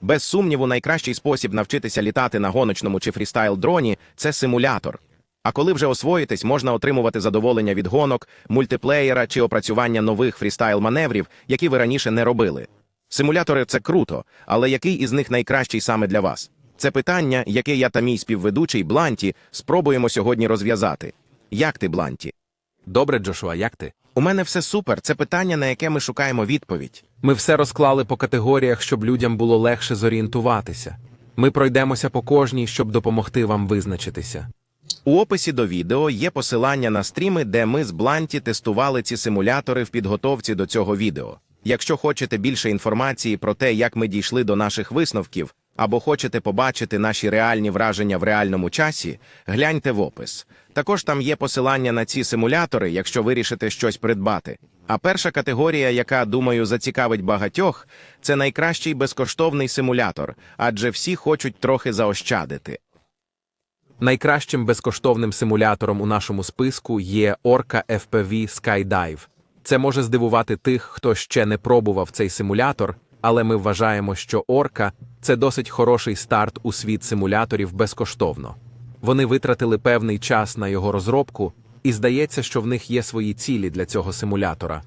Без сумніву, найкращий спосіб навчитися літати на гоночному чи фрістайл дроні це симулятор. А коли вже освоїтесь, можна отримувати задоволення від гонок, мультиплеєра чи опрацювання нових фрістайл маневрів, які ви раніше не робили. Симулятори це круто, але який із них найкращий саме для вас? Це питання, яке я та мій співведучий Бланті спробуємо сьогодні розв'язати. Як ти, Бланті? Добре, Джошуа, як ти? У мене все супер. Це питання, на яке ми шукаємо відповідь. Ми все розклали по категоріях, щоб людям було легше зорієнтуватися. Ми пройдемося по кожній, щоб допомогти вам визначитися. У описі до відео є посилання на стріми, де ми з Бланті тестували ці симулятори в підготовці до цього відео. Якщо хочете більше інформації про те, як ми дійшли до наших висновків, або хочете побачити наші реальні враження в реальному часі, гляньте в опис. Також там є посилання на ці симулятори, якщо вирішите щось придбати. А перша категорія, яка, думаю, зацікавить багатьох, це найкращий безкоштовний симулятор, адже всі хочуть трохи заощадити. Найкращим безкоштовним симулятором у нашому списку є Orca FPV Skydive. Це може здивувати тих, хто ще не пробував цей симулятор, але ми вважаємо, що Orca – це досить хороший старт у світ симуляторів безкоштовно. Вони витратили певний час на його розробку, і здається, що в них є свої цілі для цього симулятора.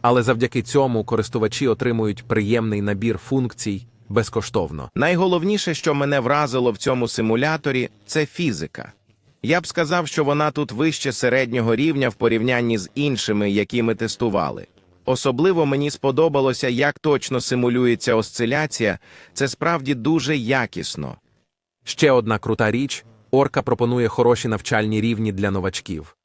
Але завдяки цьому користувачі отримують приємний набір функцій безкоштовно. Найголовніше, що мене вразило в цьому симуляторі, це фізика. Я б сказав, що вона тут вище середнього рівня в порівнянні з іншими, які ми тестували. Особливо мені сподобалося, як точно симулюється осциляція, це справді дуже якісно. Ще одна крута річ Орка пропонує хороші навчальні рівні для новачків.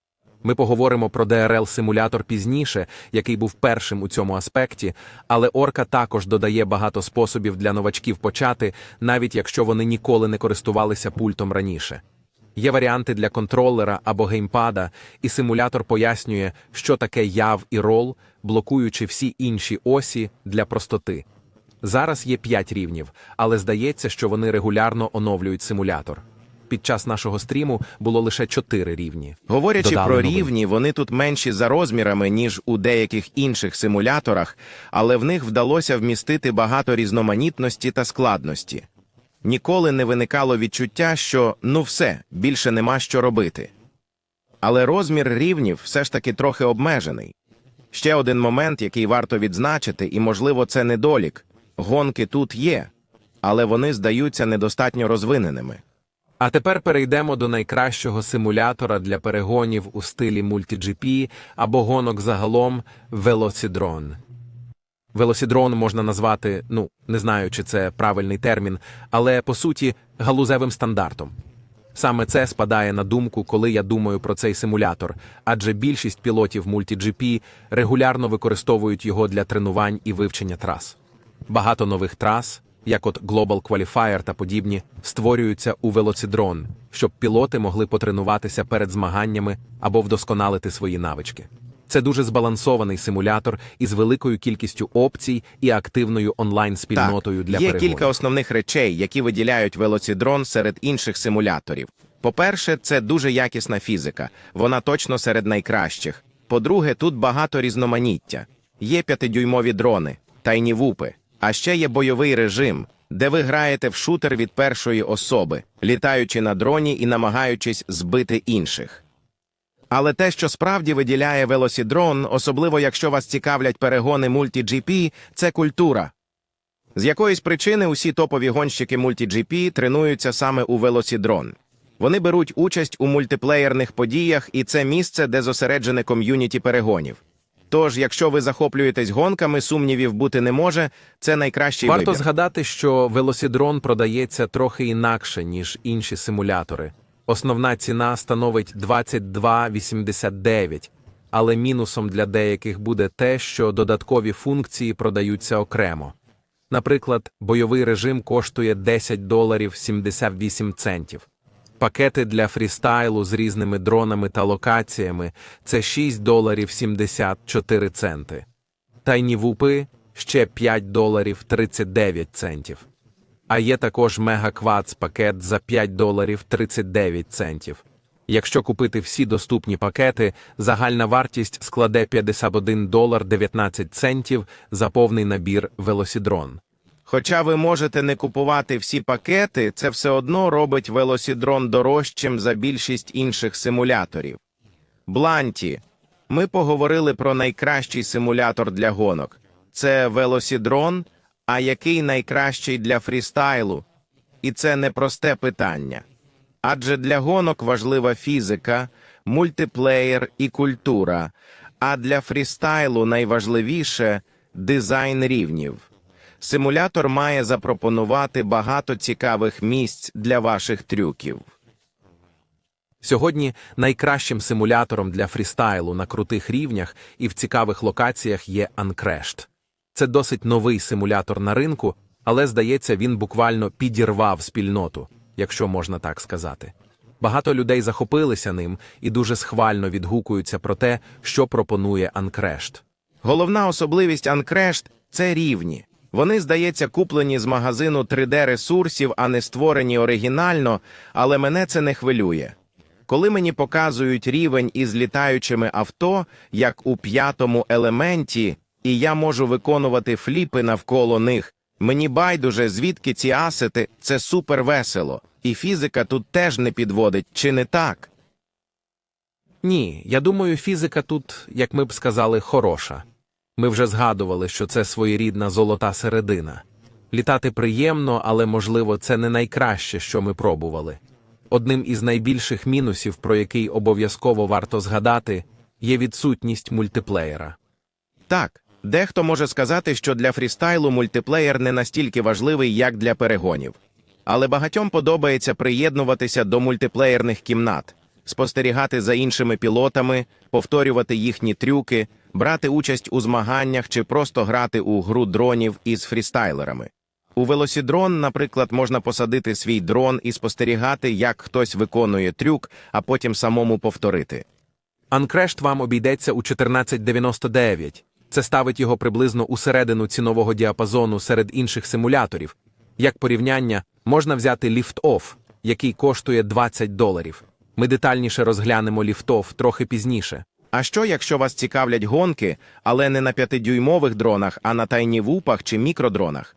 Ми поговоримо про DRL-симулятор пізніше, який був першим у цьому аспекті, але Орка також додає багато способів для новачків почати, навіть якщо вони ніколи не користувалися пультом раніше. Є варіанти для контролера або геймпада, і симулятор пояснює, що таке яв і рол, блокуючи всі інші осі для простоти. Зараз є 5 рівнів, але здається, що вони регулярно оновлюють симулятор. Під час нашого стріму було лише 4 рівні. Говорячи Додали про новий. рівні, вони тут менші за розмірами, ніж у деяких інших симуляторах, але в них вдалося вмістити багато різноманітності та складності. Ніколи не виникало відчуття, що ну все, більше нема що робити. Але розмір рівнів все ж таки трохи обмежений. Ще один момент, який варто відзначити, і, можливо, це недолік. Гонки тут є, але вони здаються недостатньо розвиненими. А тепер перейдемо до найкращого симулятора для перегонів у стилі MultiGP або гонок загалом Велосідрон. Велосідрон можна назвати, ну, не знаю, чи це правильний термін, але по суті галузевим стандартом. Саме це спадає на думку, коли я думаю про цей симулятор, адже більшість пілотів MultiGP регулярно використовують його для тренувань і вивчення трас. Багато нових трас, як от Global Qualifier та подібні, створюються у велоцидрон, щоб пілоти могли потренуватися перед змаганнями або вдосконалити свої навички. Це дуже збалансований симулятор із великою кількістю опцій і активною онлайн-спільнотою для Є перегонів. кілька основних речей, які виділяють велоцидрон серед інших симуляторів. По-перше, це дуже якісна фізика, вона точно серед найкращих. По-друге, тут багато різноманіття. Є п'ятидюймові дрони, тайні вупи, а ще є бойовий режим, де ви граєте в шутер від першої особи, літаючи на дроні і намагаючись збити інших. Але те, що справді виділяє велосідрон, особливо якщо вас цікавлять перегони мульті-GP, це культура. З якоїсь причини усі топові гонщики мульті-GP тренуються саме у велосідрон. Вони беруть участь у мультиплеєрних подіях, і це місце, де зосереджене ком'юніті перегонів. Тож, якщо ви захоплюєтесь гонками, сумнівів бути не може, це найкращий Варто вибір. згадати, що велосідрон продається трохи інакше, ніж інші симулятори. Основна ціна становить 22,89, але мінусом для деяких буде те, що додаткові функції продаються окремо. Наприклад, бойовий режим коштує 10 доларів 78 центів. Пакети для фрістайлу з різними дронами та локаціями це 6 доларів 74 центи. Тайні вупи ще 5 доларів 39 центів. А є також мегаквац пакет за 5 доларів 39 центів. Якщо купити всі доступні пакети, загальна вартість складе 51 долар 19 центів за повний набір велосідрон. Хоча ви можете не купувати всі пакети, це все одно робить велосідрон дорожчим за більшість інших симуляторів. Бланті. Ми поговорили про найкращий симулятор для гонок. Це велосідрон, а який найкращий для фрістайлу? І це непросте питання. Адже для гонок важлива фізика, мультиплеєр і культура, а для фрістайлу найважливіше дизайн рівнів. Симулятор має запропонувати багато цікавих місць для ваших трюків. Сьогодні найкращим симулятором для фрістайлу на крутих рівнях і в цікавих локаціях є Uncrashed. Це досить новий симулятор на ринку, але, здається, він буквально підірвав спільноту, якщо можна так сказати. Багато людей захопилися ним і дуже схвально відгукуються про те, що пропонує Uncrashed. Головна особливість Uncrashed – це рівні. Вони, здається, куплені з магазину 3D-ресурсів, а не створені оригінально, але мене це не хвилює. Коли мені показують рівень із літаючими авто, як у п'ятому елементі, і я можу виконувати фліпи навколо них, мені байдуже, звідки ці асети, це супер весело. І фізика тут теж не підводить, чи не так? Ні, я думаю, фізика тут, як ми б сказали, хороша. Ми вже згадували, що це своєрідна золота середина. Літати приємно, але, можливо, це не найкраще, що ми пробували. Одним із найбільших мінусів, про який обов'язково варто згадати, є відсутність мультиплеєра. Так, дехто може сказати, що для фрістайлу мультиплеєр не настільки важливий, як для перегонів. Але багатьом подобається приєднуватися до мультиплеєрних кімнат, спостерігати за іншими пілотами, повторювати їхні трюки, брати участь у змаганнях чи просто грати у гру дронів із фрістайлерами. У велосідрон, наприклад, можна посадити свій дрон і спостерігати, як хтось виконує трюк, а потім самому повторити. Uncrashed вам обійдеться у 1499. Це ставить його приблизно у середину цінового діапазону серед інших симуляторів. Як порівняння, можна взяти Lift-Off, який коштує 20 доларів. Ми детальніше розглянемо Lift-Off трохи пізніше. А що, якщо вас цікавлять гонки, але не на п'ятидюймових дронах, а на тайнівупах чи мікродронах?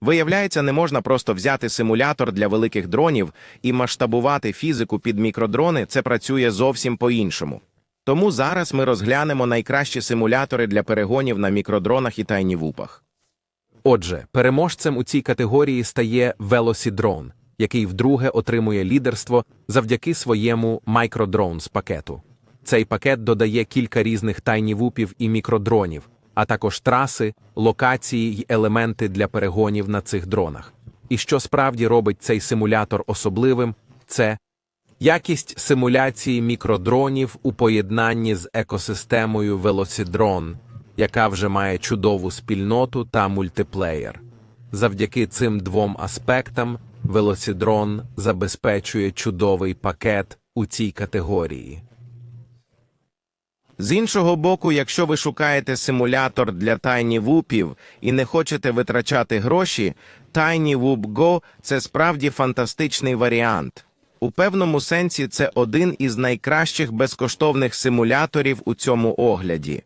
Виявляється, не можна просто взяти симулятор для великих дронів і масштабувати фізику під мікродрони, це працює зовсім по-іншому. Тому зараз ми розглянемо найкращі симулятори для перегонів на мікродронах і тайнівупах. Отже, переможцем у цій категорії стає Velocidrone, який вдруге отримує лідерство завдяки своєму Microdrones пакету. Цей пакет додає кілька різних тайнівупів і мікродронів, а також траси, локації й елементи для перегонів на цих дронах. І що справді робить цей симулятор особливим, це якість симуляції мікродронів у поєднанні з екосистемою Velocidrone, яка вже має чудову спільноту та мультиплеєр. Завдяки цим двом аспектам Velocidrone забезпечує чудовий пакет у цій категорії. З іншого боку, якщо ви шукаєте симулятор для тайнівупів і не хочете витрачати гроші, TinyWhoop Go – це справді фантастичний варіант. У певному сенсі це один із найкращих безкоштовних симуляторів у цьому огляді.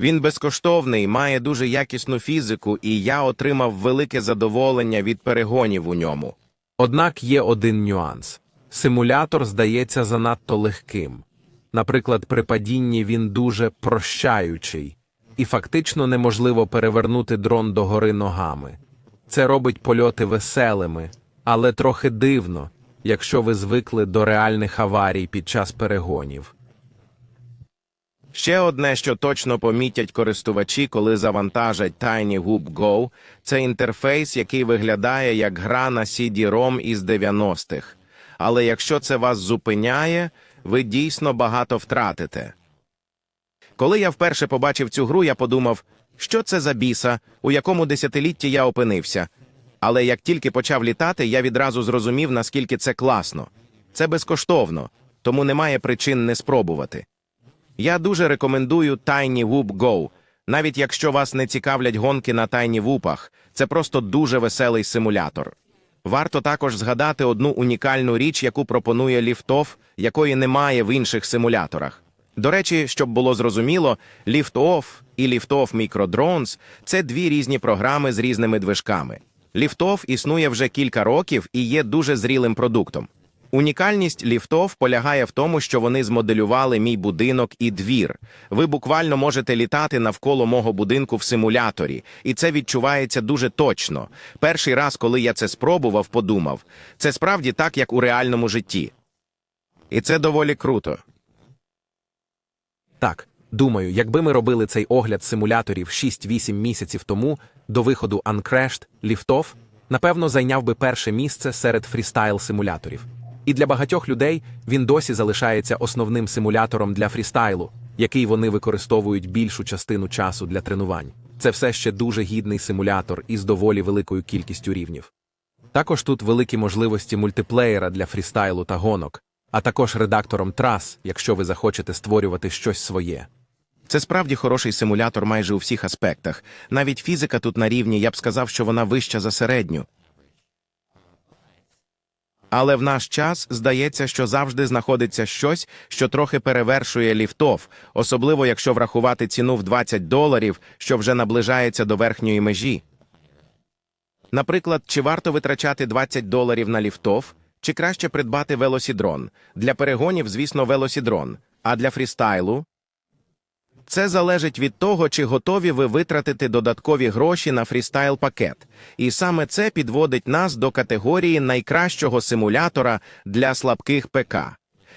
Він безкоштовний, має дуже якісну фізику, і я отримав велике задоволення від перегонів у ньому. Однак є один нюанс. Симулятор здається занадто легким. Наприклад, при падінні він дуже прощаючий, і фактично неможливо перевернути дрон догори ногами. Це робить польоти веселими, але трохи дивно, якщо ви звикли до реальних аварій під час перегонів. Ще одне, що точно помітять користувачі, коли завантажать TinyWhoop Go, це інтерфейс, який виглядає як гра на CD-ROM із 90-х. Але якщо це вас зупиняє, ви дійсно багато втратите. Коли я вперше побачив цю гру, я подумав, що це за біса, у якому десятилітті я опинився. Але як тільки почав літати, я відразу зрозумів, наскільки це класно. Це безкоштовно, тому немає причин не спробувати. Я дуже рекомендую Tiny Whoop Go. Навіть якщо вас не цікавлять гонки на Tiny Whoopах, це просто дуже веселий симулятор. Варто також згадати одну унікальну річ, яку пропонує Liftoff, якої немає в інших симуляторах. До речі, щоб було зрозуміло, Lift-Off і Lift-Off Microdrones – це дві різні програми з різними движками. Lift-Off існує вже кілька років і є дуже зрілим продуктом. Унікальність Lift-Off полягає в тому, що вони змоделювали мій будинок і двір. Ви буквально можете літати навколо мого будинку в симуляторі, і це відчувається дуже точно. Перший раз, коли я це спробував, подумав, це справді так, як у реальному житті. І це доволі круто. Так, думаю, якби ми робили цей огляд симуляторів 6-8 місяців тому до виходу Uncrashed, Liftoff, напевно, зайняв би перше місце серед фрістайл-симуляторів. І для багатьох людей він досі залишається основним симулятором для фрістайлу, який вони використовують більшу частину часу для тренувань. Це все ще дуже гідний симулятор із доволі великою кількістю рівнів. Також тут великі можливості мультиплеєра для фрістайлу та гонок, а також редактором трас, якщо ви захочете створювати щось своє. Це справді хороший симулятор майже у всіх аспектах. Навіть фізика тут на рівні, я б сказав, що вона вища за середню. Але в наш час здається, що завжди знаходиться щось, що трохи перевершує ліфтов, особливо якщо врахувати ціну в 20 доларів, що вже наближається до верхньої межі. Наприклад, чи варто витрачати 20 доларів на ліфтов, чи краще придбати велосідрон? Для перегонів, звісно, велосідрон, а для фрістайлу це залежить від того, чи готові ви витратити додаткові гроші на фрістайл пакет. І саме це підводить нас до категорії найкращого симулятора для слабких ПК.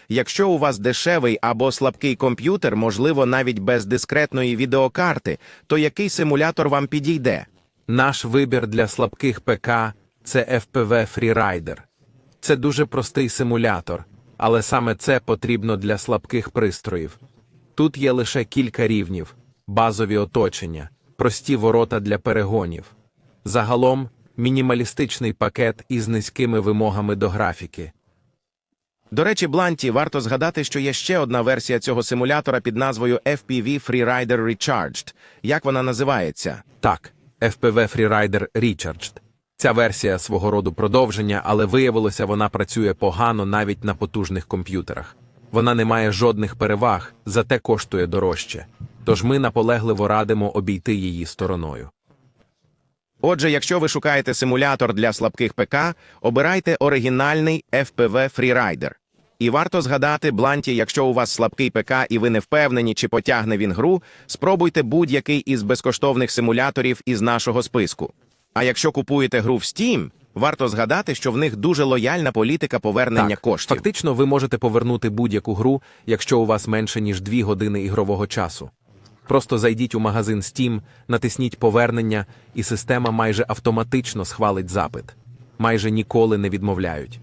Якщо у вас дешевий або слабкий комп'ютер, можливо, навіть без дискретної відеокарти, то який симулятор вам підійде? Наш вибір для слабких ПК це FPV Freerider. Це дуже простий симулятор, але саме це потрібно для слабких пристроїв. Тут є лише кілька рівнів, базові оточення, прості ворота для перегонів. Загалом мінімалістичний пакет із низькими вимогами до графіки. До речі, Бланті, варто згадати, що є ще одна версія цього симулятора під назвою FPV Freerider Recharged. Як вона називається? Так, FPV Freerider Recharged. Ця версія свого роду продовження, але виявилося, вона працює погано навіть на потужних комп'ютерах. Вона не має жодних переваг, зате коштує дорожче. Тож ми наполегливо радимо обійти її стороною. Отже, якщо ви шукаєте симулятор для слабких ПК, обирайте оригінальний FPV Freerider. І варто згадати, Бланті, якщо у вас слабкий ПК і ви не впевнені, чи потягне він гру, спробуйте будь-який із безкоштовних симуляторів із нашого списку. А якщо купуєте гру в Steam, варто згадати, що в них дуже лояльна політика повернення так, коштів. Фактично, ви можете повернути будь-яку гру, якщо у вас менше ніж 2 години ігрового часу. Просто зайдіть у магазин Steam, натисніть повернення, і система майже автоматично схвалить запит. Майже ніколи не відмовляють.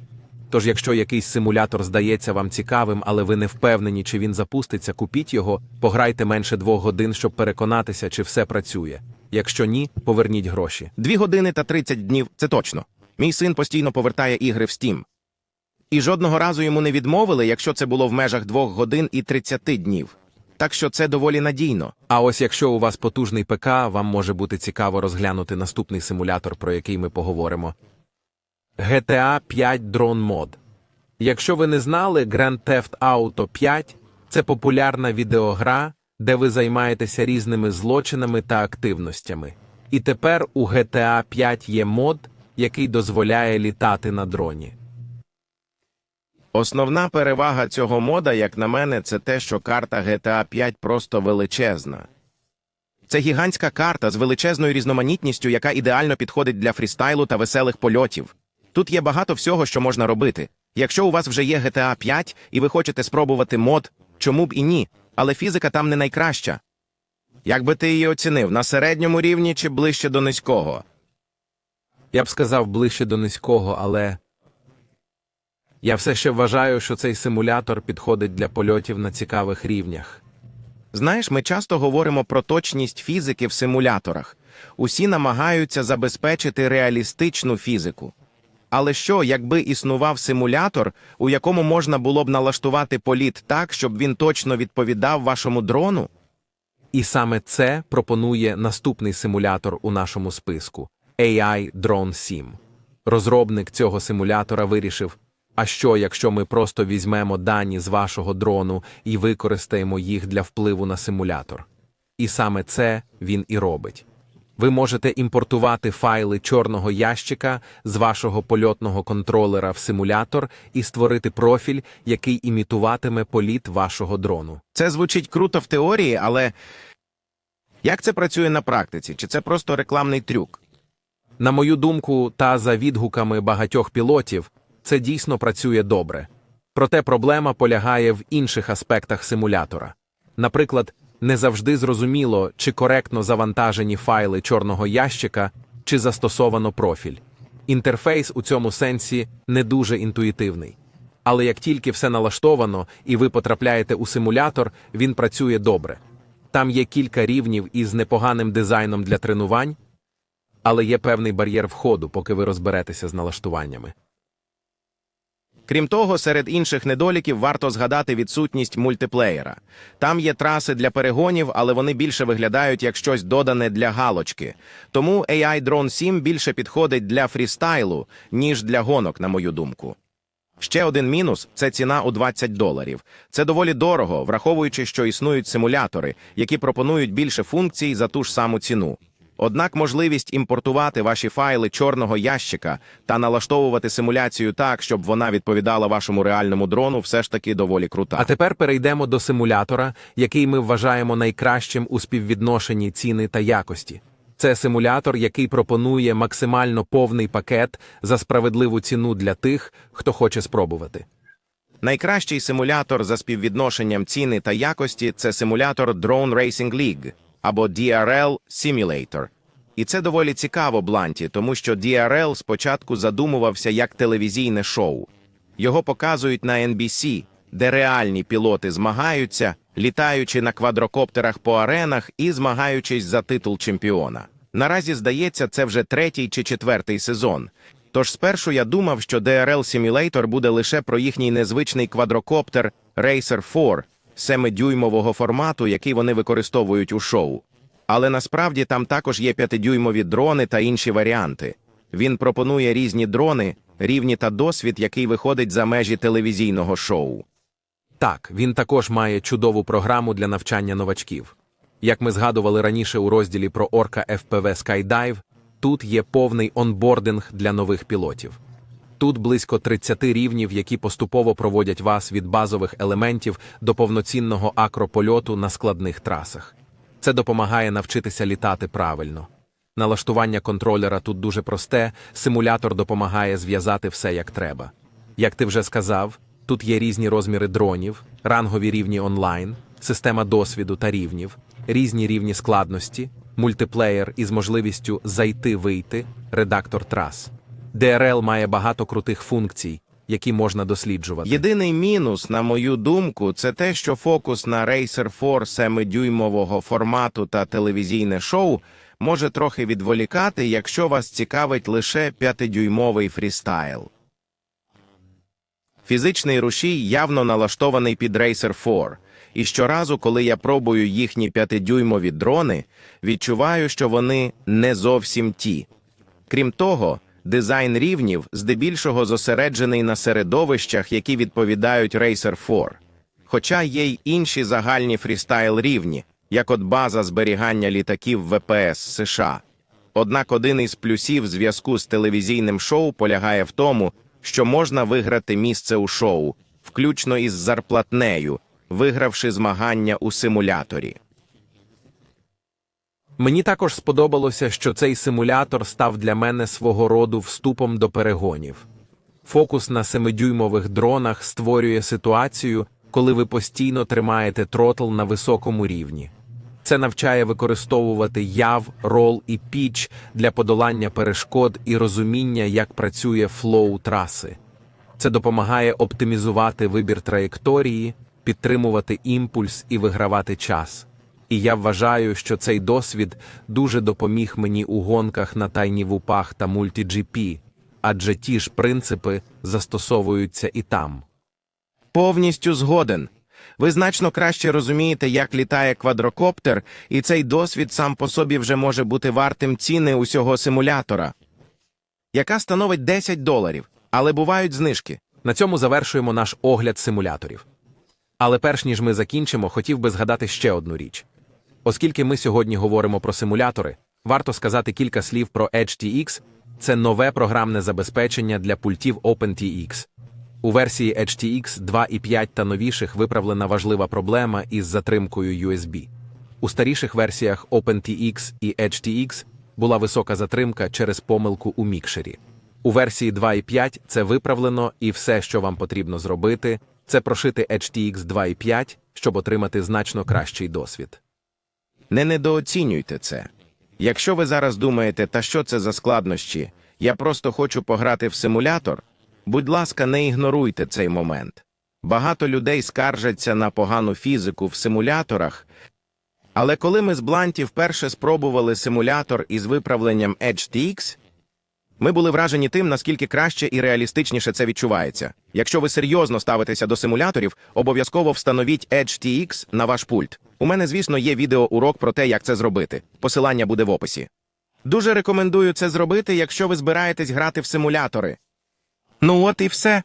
Тож, якщо якийсь симулятор здається вам цікавим, але ви не впевнені, чи він запуститься, купіть його, пограйте менше двох годин, щоб переконатися, чи все працює. Якщо ні, поверніть гроші. Дві години та 30 днів це точно. Мій син постійно повертає ігри в Steam. І жодного разу йому не відмовили, якщо це було в межах двох годин і 30 днів. Так що це доволі надійно. А ось якщо у вас потужний ПК, вам може бути цікаво розглянути наступний симулятор, про який ми поговоримо. GTA 5 Drone Mod. Якщо ви не знали, Grand Theft Auto 5 це популярна відеогра, де ви займаєтеся різними злочинами та активностями. І тепер у GTA 5 є мод, який дозволяє літати на дроні. Основна перевага цього мода, як на мене, це те, що карта GTA 5 просто величезна. Це гігантська карта з величезною різноманітністю, яка ідеально підходить для фрістайлу та веселих польотів. Тут є багато всього, що можна робити. Якщо у вас вже є GTA 5 і ви хочете спробувати мод, чому б і ні, але фізика там не найкраща. Як би ти її оцінив, на середньому рівні чи ближче до низького? Я б сказав ближче до низького, але я все ще вважаю, що цей симулятор підходить для польотів на цікавих рівнях. Знаєш, ми часто говоримо про точність фізики в симуляторах. Усі намагаються забезпечити реалістичну фізику. Але що, якби існував симулятор, у якому можна було б налаштувати політ так, щоб він точно відповідав вашому дрону? І саме це пропонує наступний симулятор у нашому списку AI Drone Sim. Розробник цього симулятора вирішив, А що, якщо ми просто візьмемо дані з вашого дрону і використаємо їх для впливу на симулятор? І саме це він і робить. Ви можете імпортувати файли чорного ящика з вашого польотного контролера в симулятор і створити профіль, який імітуватиме політ вашого дрону. Це звучить круто в теорії, але як це працює на практиці? Чи це просто рекламний трюк? На мою думку, та за відгуками багатьох пілотів, це дійсно працює добре. Проте проблема полягає в інших аспектах симулятора. Наприклад, не завжди зрозуміло, чи коректно завантажені файли чорного ящика, чи застосовано профіль. Інтерфейс у цьому сенсі не дуже інтуїтивний. Але як тільки все налаштовано і ви потрапляєте у симулятор, він працює добре. Там є кілька рівнів із непоганим дизайном для тренувань, але є певний бар'єр входу, поки ви розберетеся з налаштуваннями. Крім того, серед інших недоліків варто згадати відсутність мультиплеєра. Там є траси для перегонів, але вони більше виглядають як щось додане для галочки. Тому AI Drone 7 більше підходить для фрістайлу, ніж для гонок, на мою думку. Ще один мінус це ціна у 20 доларів. Це доволі дорого, враховуючи, що існують симулятори, які пропонують більше функцій за ту ж саму ціну. Однак можливість імпортувати ваші файли чорного ящика та налаштовувати симуляцію так, щоб вона відповідала вашому реальному дрону, все ж таки доволі крута. А тепер перейдемо до симулятора, який ми вважаємо найкращим у співвідношенні ціни та якості. Це симулятор, який пропонує максимально повний пакет за справедливу ціну для тих, хто хоче спробувати. Найкращий симулятор за співвідношенням ціни та якості це симулятор Drone Racing League або DRL Simulator. І це доволі цікаво бланті, тому що DRL спочатку задумувався як телевізійне шоу. Його показують на NBC, де реальні пілоти змагаються, літаючи на квадрокоптерах по аренах і змагаючись за титул чемпіона. Наразі, здається, це вже третій чи четвертий сезон. Тож спершу я думав, що DRL Simulator буде лише про їхній незвичний квадрокоптер Racer 4 семидюймового формату, який вони використовують у шоу. Але насправді там також є п'ятидюймові дрони та інші варіанти. Він пропонує різні дрони, рівні та досвід, який виходить за межі телевізійного шоу. Так, він також має чудову програму для навчання новачків. Як ми згадували раніше у розділі про Орка FPV Skydive, тут є повний онбординг для нових пілотів. Тут близько 30 рівнів, які поступово проводять вас від базових елементів до повноцінного акропольоту на складних трасах. Це допомагає навчитися літати правильно. Налаштування контролера тут дуже просте, симулятор допомагає зв'язати все як треба. Як ти вже сказав, тут є різні розміри дронів, рангові рівні онлайн, система досвіду та рівнів, різні рівні складності, мультиплеєр із можливістю зайти-вийти, редактор трас. DRL має багато крутих функцій, які можна досліджувати. Єдиний мінус, на мою думку, це те, що фокус на Racer 4 семидюймового формату та телевізійне шоу може трохи відволікати, якщо вас цікавить лише п'ятидюймовий фрістайл. Фізичний рушій явно налаштований під Racer 4, і щоразу, коли я пробую їхні п'ятидюймові дрони, відчуваю, що вони не зовсім ті. Крім того, дизайн рівнів здебільшого зосереджений на середовищах, які відповідають Racer 4. Хоча є й інші загальні фрістайл рівні, як от база зберігання літаків ВПС США. Однак один із плюсів зв'язку з телевізійним шоу полягає в тому, що можна виграти місце у шоу, включно із зарплатнею, вигравши змагання у симуляторі. Мені також сподобалося, що цей симулятор став для мене свого роду вступом до перегонів. Фокус на семидюймових дронах створює ситуацію, коли ви постійно тримаєте тротл на високому рівні. Це навчає використовувати яв, рол і піч для подолання перешкод і розуміння, як працює флоу траси. Це допомагає оптимізувати вибір траєкторії, підтримувати імпульс і вигравати час. І я вважаю, що цей досвід дуже допоміг мені у гонках на тайні вупах та мульті-GP, адже ті ж принципи застосовуються і там. Повністю згоден. Ви значно краще розумієте, як літає квадрокоптер, і цей досвід сам по собі вже може бути вартим ціни усього симулятора, яка становить 10 доларів, але бувають знижки. На цьому завершуємо наш огляд симуляторів. Але перш ніж ми закінчимо, хотів би згадати ще одну річ. Оскільки ми сьогодні говоримо про симулятори, варто сказати кілька слів про EdgeTX – це нове програмне забезпечення для пультів OpenTX. У версії HTX 2.5 та новіших виправлена важлива проблема із затримкою USB. У старіших версіях OpenTX і HTX була висока затримка через помилку у мікшері. У версії 2.5 це виправлено, і все, що вам потрібно зробити, це прошити HTX 2.5, щоб отримати значно кращий досвід. Не недооцінюйте це. Якщо ви зараз думаєте, та що це за складнощі, я просто хочу пограти в симулятор, будь ласка, не ігноруйте цей момент. Багато людей скаржаться на погану фізику в симуляторах, але коли ми з Бланті вперше спробували симулятор із виправленням EdgeTX, ми були вражені тим, наскільки краще і реалістичніше це відчувається. Якщо ви серйозно ставитеся до симуляторів, обов'язково встановіть EdgeTX на ваш пульт. У мене, звісно, є відеоурок про те, як це зробити. Посилання буде в описі. Дуже рекомендую це зробити, якщо ви збираєтесь грати в симулятори. Ну от і все.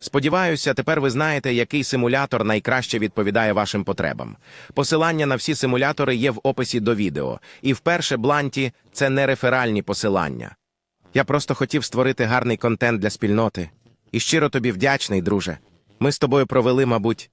Сподіваюся, тепер ви знаєте, який симулятор найкраще відповідає вашим потребам. Посилання на всі симулятори є в описі до відео, і вперше Бланті це не реферальні посилання. Я просто хотів створити гарний контент для спільноти. І щиро тобі вдячний, друже. Ми з тобою провели, мабуть,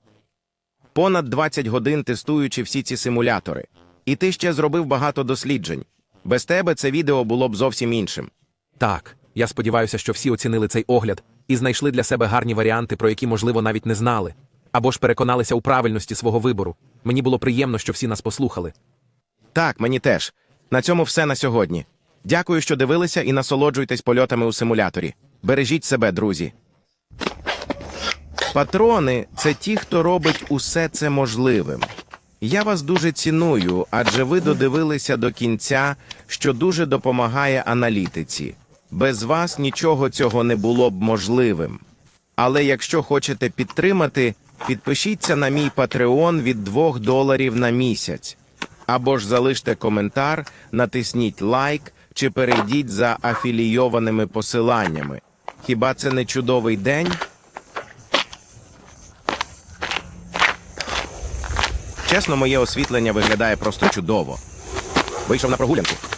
понад 20 годин тестуючи всі ці симулятори. І ти ще зробив багато досліджень. Без тебе це відео було б зовсім іншим. Так, я сподіваюся, що всі оцінили цей огляд і знайшли для себе гарні варіанти, про які, можливо, навіть не знали, або ж переконалися у правильності свого вибору. Мені було приємно, що всі нас послухали. Так, мені теж. На цьому все на сьогодні. Дякую, що дивилися і насолоджуйтесь польотами у симуляторі. Бережіть себе, друзі. Патрони це ті, хто робить усе це можливим. Я вас дуже ціную, адже ви додивилися до кінця, що дуже допомагає аналітиці. Без вас нічого цього не було б можливим. Але якщо хочете підтримати, підпишіться на мій Patreon від 2 доларів на місяць. Або ж залиште коментар, натисніть лайк чи перейдіть за афілійованими посиланнями. Хіба це не чудовий день? Чесно, моє освітлення виглядає просто чудово. Вийшов на прогулянку.